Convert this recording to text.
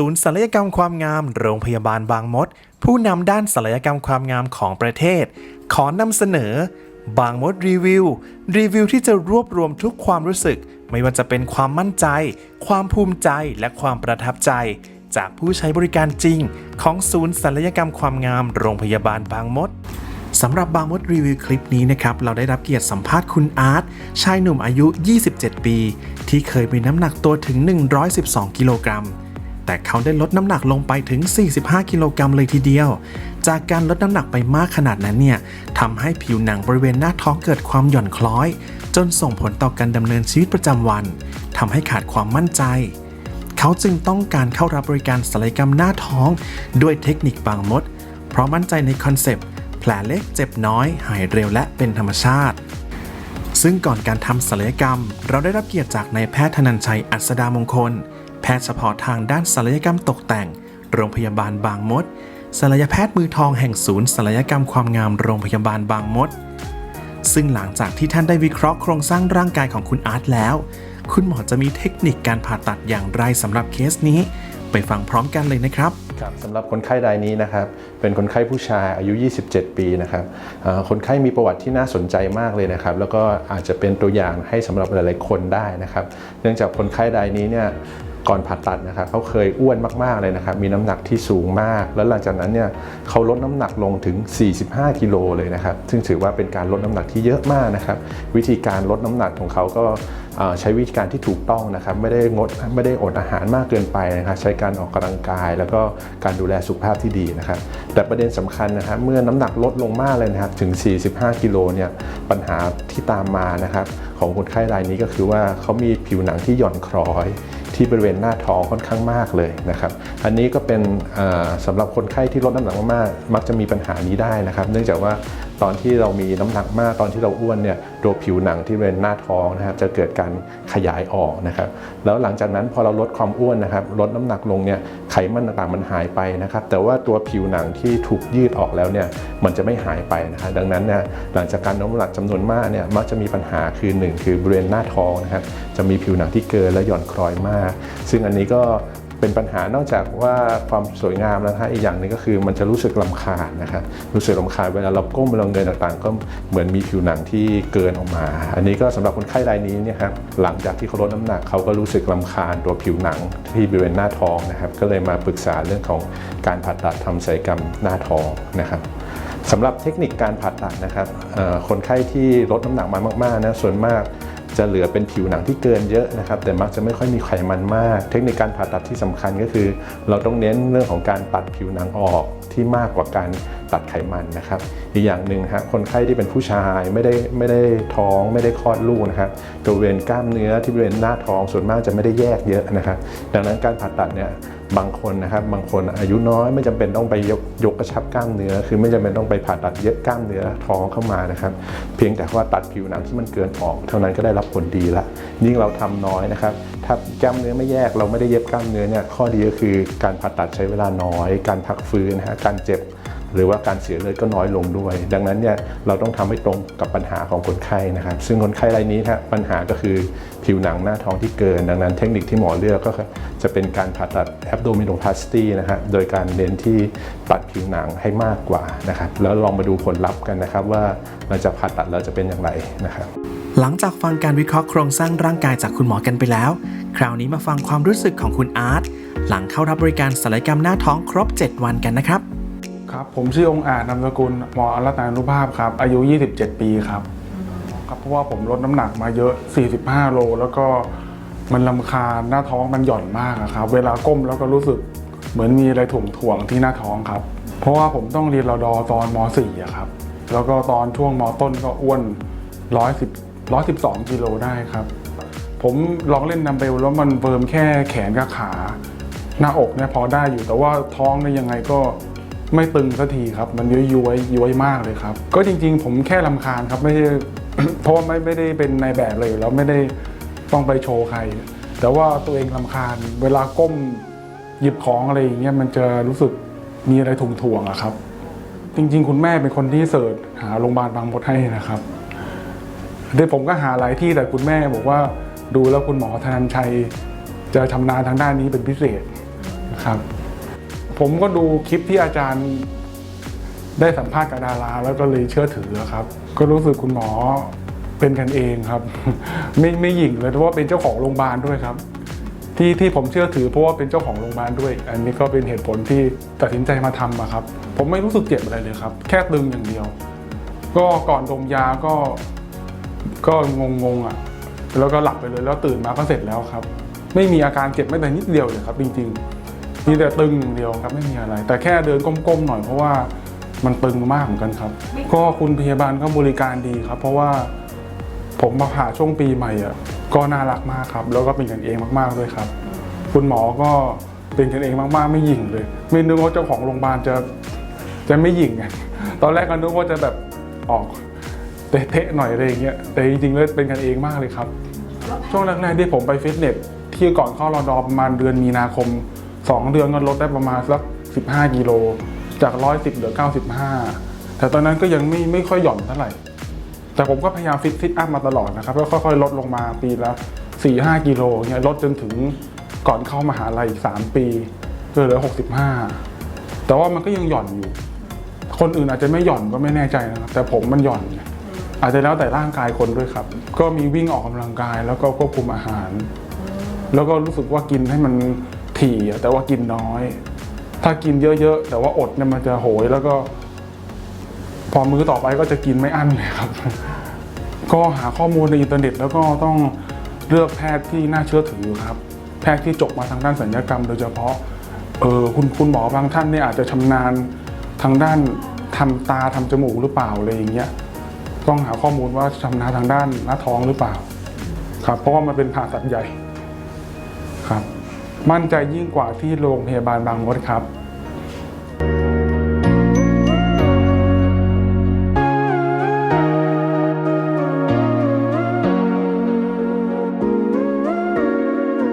ศูนย์ศัลยกรรมความงาม โรงพยาบาลบางมด ผู้นำด้านศัลยกรรมความงามของประเทศ ขอนำเสนอ บางมดรีวิว รีวิวที่จะรวบรวมทุกความรู้สึก ไม่ว่าจะเป็นความมั่นใจ ความภูมิใจและความประทับใจ จากผู้ใช้บริการจริง ของศูนย์ศัลยกรรมความงาม โรงพยาบาลบางมดสำหรับบางมดรีวิวคลิปนี้นะครับ เราได้รับเกียรติสัมภาษณ์คุณอาร์ตชายหนุ่มอายุ 27 ปี ที่เคยมีน้ำหนักตัวถึง 112 กิโลกรัม แต่เขาได้ลดน้ำหนักลงไปถึง 45 กิโลกรัมเลยทีเดียว จากการลดน้ำหนักไปมากขนาดนั้นเนี่ยทำให้ผิวหนังบริเวณหน้าท้องเกิดความหย่อนคล้อย จนส่งผลต่อการดำเนินชีวิตประจำวันทำให้ขาดความมั่นใจ เขาจึงต้องการเข้ารับบริการศัลยกรรมหน้าท้องด้วยเทคนิคบางมด เพราะมั่นใจในคอนเซปต์แผลเล็กเจ็บน้อย หายเร็วและเป็นธรรมชาติซึ่งก่อนการทำศัลยกรรม เราได้รับเกียรติจากนายแพทย์ธนันชัยอัศดามงคล ทย์เฉพาะทางด้านศัลยกรรมตกแต่ง โรงพยาบาลบางมดศัลยแพทย์มือทองแห่งศูนย์ศัลยกรรมความงามโรงพยาบาลบางมด ซึ่งหลังจากที่ท่านได้วิเคราะห์โครงสร้างร่างกายของคุณอาร์ตแล้ว คุณหมอจะมีเทคนิคการผ่าตัดอย่างไรสำหรับเคสนี้ ไปฟังพร้อมกันเลยนะครับครับสำหรับคนไข้รายนี้นะครับ เป็นคนไข้ผู้ชายอายุ 27 ปีนะครับคนไข้มีประวัติที่น่าสนใจมากเลยนะครับ แล้วก็อาจจะเป็นตัวอย่างให้สำหรับหลาย ๆ คนได้นะครับ เนื่องจากคนไข้รายนี้เนี่ย ก่อนผ่าตัดนะครับเขาเคยอ้วนมากๆเลยนะครับ มีน้ำหนักที่สูงมาก แล้วหลังจากนั้นเนี่ยเขาลดน้ำหนักลงถึง 45 กิโลเลยนะครับ ซึ่งถือว่าเป็นการลดน้ำหนักที่เยอะมากนะครับ วิธีการลดน้ำหนักของเขาก็ใช้วิธีการที่ถูกต้องนะครับ ไม่ได้งดไม่ได้อดอาหารมากเกินไปนะครับ ใช้การออกกำลังกาย แล้วก็การดูแลสุขภาพที่ดีนะครับ แต่ประเด็นสำคัญนะครับเมื่อน้ำหนักลดลงมากเลยนะครับถึง 45 กิโลเนี่ยปัญหาที่ตามมานะครับของคนไข้รายนี้ก็คือว่าเขามีผิวหนังที่หย่อนคล้อย ที่บริเวณหน้าท้องค่อนข้างมากเลยนะครับ อันนี้ก็เป็นเอ่อสำหรับคนไข้ที่ลดน้ำหนักมากมักจะมีปัญหานี้ได้นะครับ เนื่องจากว่าตอนที่เรามีน้ำหนักมากตอนที่เราอ้วนเนี่ยตัวผิวหนังที่บริเวณหน้าท้องนะครับจะเกิดการขยายออกนะครับ แล้วหลังจากนั้นพอเราลดความอ้วนนะครับลดน้ำหนักลงเนี่ย มันต่างๆมันหายไปนะครับ แต่ว่าตัวผิวหนังที่ถูกยืดออกแล้วเนี่ยมันจะไม่หายไปนะครับดังนั้นเนี่ยหลังจากการน้ำหนักจำนวนมากเนี่ยมักจะมีปัญหาคือหนึ่งคือบริเวณหน้าท้องนะครับจะมีผิวหนังที่เกินและหย่อนคล้อยมาก ซึ่งอันนี้ก็ เป็นปัญหานอกจากว่าความสวยงามแล้วนะฮะอีกอย่างหนึงก็คือมันจะรู้สึกลำคาญนะครับรู้สึกลำคาญเวลาเราก้มเราเงยต่างๆ ก็เหมือนมีผิวหนังที่เกินออกมา อันนี้ก็สำหรับคนไข้รายนี้เนี่ยครับหลังจากที่เขาลดน้ำหนักเขาก็รู้สึกลำคาญตัวผิวหนังที่บริเวณหน้าท้องนะครับ ก็เลยมาปรึกษาเรื่องของการผ่าตัดทำศัลยกรรมหน้าท้องนะครับสำหรับเทคนิคการผ่าตัดนะครับคนไข้ที่ลดน้ำหนักมามากๆนะส่วนมาก จะเหลือเป็นผิวหนังที่เกินเยอะนะครับ แต่มักจะไม่ค่อยมีไขมันมาก เทคนิคการผ่าตัดที่สำคัญก็คือ เราต้องเน้นเรื่องของการตัดผิวหนังออกที่มากกว่าการตัดไขมันนะครับอีกอย่างหนึ่งฮะคนไข้ที่เป็นผู้ชายไม่ได้ไม่ได้ท้องไม่ได้คลอดลูกนะครับตัวบริเวณกล้ามเนื้อที่บริเวณหน้าท้องส่วนมากจะไม่ได้แยกเยอะนะครับดังนั้นการผ่าตัดเนี่ยบางคนนะครับบางคนอายุน้อยไม่จำเป็นต้องไปยกยกกระชับกล้ามเนื้อ คือไม่จำเป็นต้องไปผ่าตัดเย็บกล้ามเนื้อท้องเข้ามานะครับ เพียงแต่ว่าตัดผิวหนังที่มันเกินออก เท่านั้นก็ได้รับผลดีละยิ่งเราทำน้อยนะครับ ถ้ากล้ามเนื้อไม่แยกเราไม่ได้เย็บกล้ามเนื้อเนี่ยข้อดีก็คือการผ่าตัดใช้เวลาน้อย การพักฟื้นนะฮะการเจ็บ หรือว่าการเสียเลือดก็น้อยลงด้วย ดังนั้นเนี่ยเราต้องทำให้ตรงกับปัญหาของคนไข้นะครับ ซึ่งคนไข้รายนี้นะปัญหาก็คือผิวหนังหน้าท้องที่เกิน ดังนั้นเทคนิคที่หมอเลือกก็จะเป็นการผ่าตัด abdominoplasty นะฮะโดยการเน้นที่ตัดผิวหนังให้มากกว่านะครับแล้วลองมาดูผลลัพธ์กันนะครับว่าหลังจากผ่าตัดแล้วจะเป็นอย่างไรนะครับหลังจากฟังการวิเคราะห์โครงสร้างร่างกายจากคุณหมอกันไปแล้ว คราวนี้มาฟังความรู้สึกของคุณอาร์ตหลังเข้ารับบริการศัลยกรรมหน้าท้องครบ 7 วันกันนะครับ ครับ ผมชื่อองค์อาจนามสกุลหมออรัตนานุภาพครับ อายุ 27 ปีครับ ครับเพราะว่าผมลดน้ำหนักมาเยอะ 45 โล แล้วก็มันลำคาญหน้าท้องมันหย่อนมากอะครับ เวลาก้มแล้วก็รู้สึกเหมือนมีอะไรถ่วงถ่วงที่หน้าท้องครับ เพราะว่าผมต้องเรียนรอดอตอนม .4 อะครับ แล้วก็ตอนช่วงม ต้นก็อ้วน110 112กิโลได้ครับ ผมลองเล่นนัมเบลแล้วมันเฟิร์มแค่แขนกับขา หน้าอกเนี่ยพอได้อยู่แต่ว่าท้องเนี่ยยังไงก็ ไม่ตึงสักทีครับมันย้อยย้อยย้อยมากเลยครับ ก็จริง ๆ ผมแค่ลำคาญครับไม่ใช่เพราะว่าไม่ไม่ได้เป็นในายแบบเลยแล้วไม่ได้ต้องไปโชว์ใคร แต่ว่าตัวเองลำคาญ เวลาก้มหยิบของอะไรอย่างเงี้ยมันจะรู้สึกมีอะไรถ่วงถ่วงอะครับ จริง ๆ คุณแม่เป็นคนที่เสิร์ชหาโรงพยาบาลบางมดให้นะครับเดี๋ยวผมก็หาหลายที่แต่คุณแม่บอกว่าดูแล้วคุณหมอธนันชัย จะชำนาญทางด้านนี้เป็นพิเศษคครับ ผมก็ดูคลิปที่อาจารย์ได้สัมภาษณ์กับดาราแล้วก็เลยเชื่อถือครับ ก็รู้สึกคุณหมอเป็นกันเองครับ ไม่ไม่หยิ่งเลยเพราะว่าเป็นเจ้าของโรงพยาบาลด้วยครับ ที่ที่ผมเชื่อถือเพราะว่าเป็นเจ้าของโรงพยาบาลด้วย อันนี้ก็เป็นเหตุผลที่ตัดสินใจมาทำอะครับ ผมไม่รู้สึกเจ็บอะไรเลยครับ แค่ตึงอย่างเดียว ก็ก่อนดมยาก็ก็งงงๆอะ แล้วก็หลับไปเลยแล้วตื่นมาก็เสร็จแล้วครับ ไม่มีอาการเจ็บไม่แต่นิดเดียวเลยครับจริงๆ มีแต่ตึงอย่างเดียวครับไม่มีอะไร แต่แค่เดินก้มๆหน่อยเพราะว่ามันตึงมากเหมือนกันครับ ก็คุณพยาบาลก็บริการดีครับ เพราะว่าผมมาผ่าช่วงปีใหม่อะก็น่ารักมากครับ แล้วก็เป็นกันเองมากๆด้วยครับ คุณหมอก็เป็นกันเองมากๆ ไม่หยิ่งเลย ไม่นึกว่าเจ้าของโรงพยาบาลจะจะไม่หยิ่งไงตอนแรกก็นึกว่าจะแบบออกเตะๆหน่อยอะไรอย่างเงี้ยแต่จริงๆแล้วเป็นกันเองมากเลยครับ ช่วงแรกๆที่ผมไปฟิตเนสที่ก่อนเข้ารอดอประมาณเดือนมีนาคม 2 เดือนก็ลดได้ประมาณสัก 15 กิโล จาก 110 เหลือ 95 แต่ตอนนั้นก็ยังไม่ไม่ค่อยหย่อนเท่าไหร่ แต่ผมก็พยายามฟิตฟิตอัพมาตลอดนะครับแล้วค่อยๆ ลดลงมาปีละ 4-5 กิโลเนี่ยลดจนถึงก่อนเข้ามหาลัยอีก 3 ปีก็เหลือ 65 แต่ว่ามันก็ยังหย่อนอยู่ คนอื่นอาจจะไม่หย่อนก็ไม่แน่ใจนะครับแต่ผมมันหย่อน อาจจะแล้วแต่ร่างกายคนด้วยครับ ก็มีวิ่งออกกำลังกายแล้วก็ควบคุมอาหาร แล้วก็รู้สึกว่ากินให้มัน ถี่แต่ว่ากินน้อย ถ้ากินเยอะๆแต่ว่าอดเนี่ยมันจะโหยแล้วก็ พอมื้อต่อไปก็จะกินไม่อั้นเลยครับ ก็หาข้อมูลในอินเทอร์เน็ต แล้วก็ต้องเลือกแพทย์ที่น่าเชื่อถือครับ แพทย์ที่จบมาทางด้านศัลยกรรม โดยเฉพาะเออคุณคุณหมอบางท่านเนี่ยอาจจะชำนาญทางด้านทำตาทำจมูกหรือเปล่าอะไรอย่างเงี้ยต้องหาข้อมูลว่าชำนาญทางด้านหน้าท้องหรือเปล่า ครับ เพราะว่ามันเป็นผ่าตัดใหญ่ครับ มั่นใจยิ่งกว่าที่โรงพยาบาลบางมดครับ